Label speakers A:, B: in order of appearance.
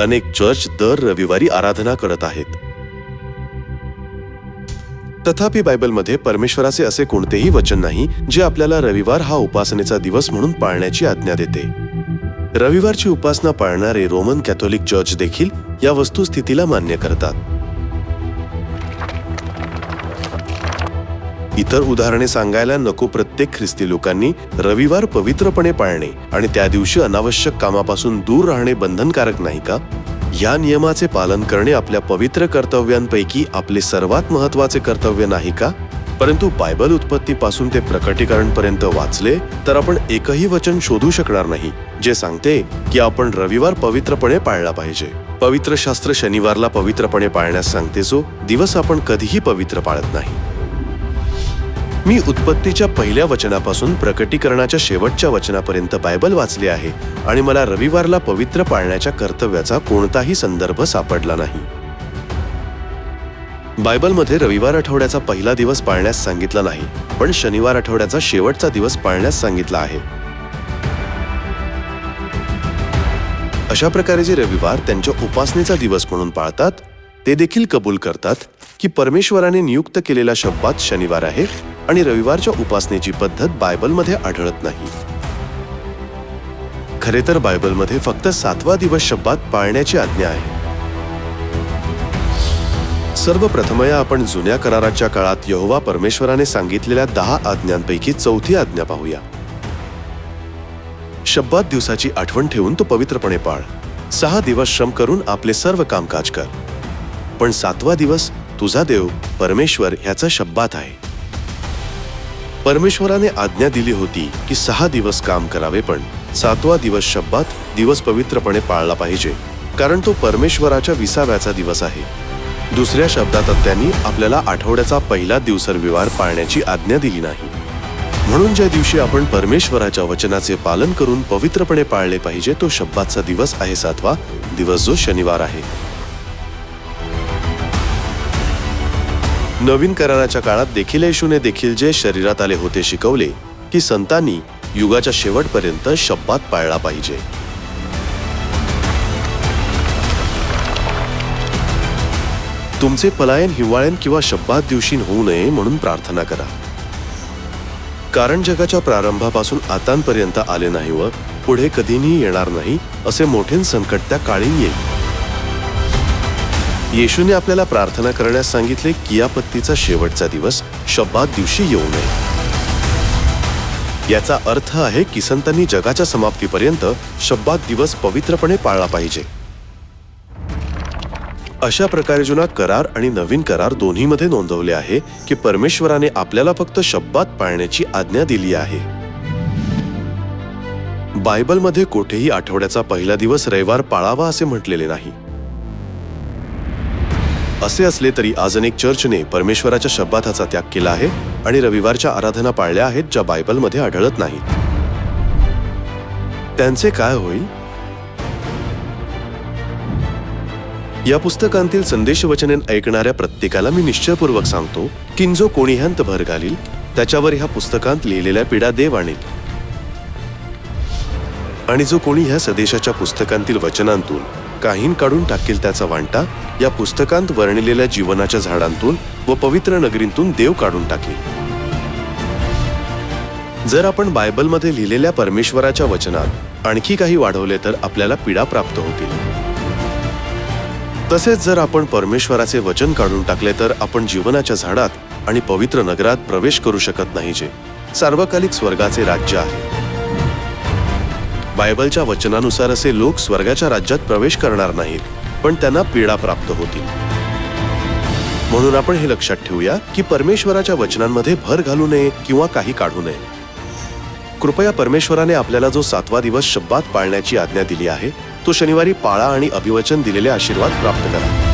A: अनेक चर्च दर रविवारी आराधना करत आहेत. तथापि बायबलमध्ये परमेश्वराचे असे कोणतेही वचन नाही जे आपल्याला रविवार हा उपासनेचा दिवस म्हणून पाळण्याची आज्ञा देते. रविवारची उपासना पाळणारे रोमन कॅथोलिक चर्च देखील या वस्तुस्थितीला मान्य करतात. इतर उदाहरणे सांगायला नको प्रत्येक ख्रिस्ती लोकांनी रविवार पवित्रपणे पाळणे आणि त्या दिवशी अनावश्यक कामापासून दूर राहणे बंधनकारक नाही का? या नियमाचे पालन करणे आपल्या पवित्र कर्तव्यांपैकी आपले सर्वात महत्त्वाचे कर्तव्य नाही का? परंतु बायबल उत्पत्तीपासून ते प्रकटीकरणपर्यंत वाचले तर आपण एकही वचन शोधू शकणार नाही जे सांगते की आपण रविवार पवित्रपणे पाळला पाहिजे. पवित्र शास्त्र शनिवारला पवित्रपणे पाळण्यास सांगते जो दिवस आपण कधीही पवित्र पाळत नाही. मी उत्पत्तीच्या पहिल्या वचनापासून प्रकटीकरणाच्या शेवटच्या वचनापर्यंत बायबल वाचले आहे आणि मला रविवारला पवित्र पाळण्याच्या कर्तव्याचा कोणताही संदर्भ सापडला नाही. बायबलमध्ये रविवार आठवड्याचा पहिला दिवस पाळण्यास सांगितला नाही पण शनिवार आठवड्याचा शेवटचा दिवस पाळण्यास सांगितला आहे. अशा प्रकारे जे रविवार त्यांच्या उपासनेचा दिवस म्हणून पाळतात ते देखील कबूल करतात की परमेश्वराने नियुक्त केलेला शब्दात शनिवार आहे आणि रविवारच्या उपासनेची पद्धत बायबलमध्ये आढळत नाही. खरे तर बायबलमध्ये फक्त सातवा दिवस शब्दात पाळण्याची आज्ञा आहे. सर्वप्रथमया आपण जुन्या कराराच्या काळात यहोवा परमेश्वराने सांगितलेल्या दहा आज्ञांपैकी चौथी आज्ञा पाहूया. शब्दात दिवसाची आठवण ठेवून तो पवित्रपणे पाळ. सहा दिवस श्रम करून आपले सर्व कामकाज कर. पण सातवा दिवस तुझा देव परमेश्वर ह्याचा शब्दात आहे. परमेश्वराने आज्ञा दिली होती की सहा दिवस काम करावे पण सातवा दिवस शब्दात दिवस पवित्रपणे पाळला पाहिजे कारण तो परमेश्वराच्या विसाव्याचा दिवस आहे. दुसऱ्या शब्दात त्यांनी आपल्याला आठवड्याचा पहिला दिवस रविवार पाळण्याची आज्ञा दिली नाही. म्हणून ज्या दिवशी आपण परमेश्वराच्या वचनाचे पालन करून पवित्रपणे पाळले पाहिजे तो शब्दाचा दिवस आहे सातवा दिवस जो शनिवार आहे. नवीन कराराच्या काळात देखील येशूने देखील जे शरीरात आले होते शिकवले की संतांनी युगाच्या शेवटपर्यंत शब्दात पाळला पाहिजे. तुमचे पलायन हिवाळ्यान किंवा शब्दात दिवशी होऊ नये म्हणून प्रार्थना करा. कारण जगाच्या प्रारंभापासून आतांपर्यंत आले नाही व पुढे कधीही येणार नाही असे मोठे संकट त्या काळी येईल. येशूने आपल्याला प्रार्थना करण्यास सांगितले कियापत्तीचा शेवटचा दिवस शब्दात दिवशी येऊ नये. याचा अर्थ आहे की संतांनी जगाच्या समाप्तीपर्यंत शब्दात दिवस पवित्रपणे पाळला पाहिजे. अशा प्रकारे जुना करार आणि नवीन करार दोन्हीमध्ये नोंदवले आहे की परमेश्वराने आपल्याला फक्त शब्दात पाळण्याची आज्ञा दिली आहे. बायबलमध्ये कोठेही आठवड्याचा पहिला दिवस रविवार पाळावा असे म्हटलेले नाही. असे असले तरी आज अनेक चर्चने परमेश्वराच्या शब्दाचा त्याग केला आहे आणि रविवारच्या आराधना पाळल्या आहेत ज्या बायबलमध्ये आढळत नाहीत. त्यांचे काय होईल? या पुस्तकांतील संदेश वचने ऐकणाऱ्या प्रत्येकाला मी निश्चयपूर्वक सांगतो की जो कोणी ह्यांत भर घालील त्याच्यावर ह्या पुस्तकांत लिहिलेल्या पिढा देव आणेल. आणि जो कोणी ह्या सदेशाच्या पुस्तकांतील वचनांतून काहीन काढून टाकेल त्याचा वांटा या पुस्तकांत वर्णिलेल्या जीवनाच्या झाडांतून व पवित्र नगरींतून देव काढून टाकेल. जर आपण बायबलमध्ये लिहिलेल्या परमेश्वराच्या वचनात आणखी काही वाढवले तर आपल्याला पीडा प्राप्त होतील. तसेच जर आपण परमेश्वराचे वचन काढून टाकले तर आपण जीवनाच्या झाडात आणि पवित्र नगरात प्रवेश करू शकत नाही जे सार्वकालिक स्वर्गाचे राज्य आहे. बायबलच्या वचनानुसार असे लोक स्वर्गाच्या राज्यात प्रवेश करणार नाहीत पण त्यांना पीडा प्राप्त होतील. म्हणून आपण हे लक्षात ठेवूया की परमेश्वराच्या वचनांमध्ये भर घालू नये किंवा काही काढू नये. कृपया परमेश्वराने आपल्याला जो सातवा दिवस शब्दात पाळण्याची आज्ञा दिली आहे तो शनिवारी पाळा आणि अभिवचन दिलेले आशीर्वाद प्राप्त करा.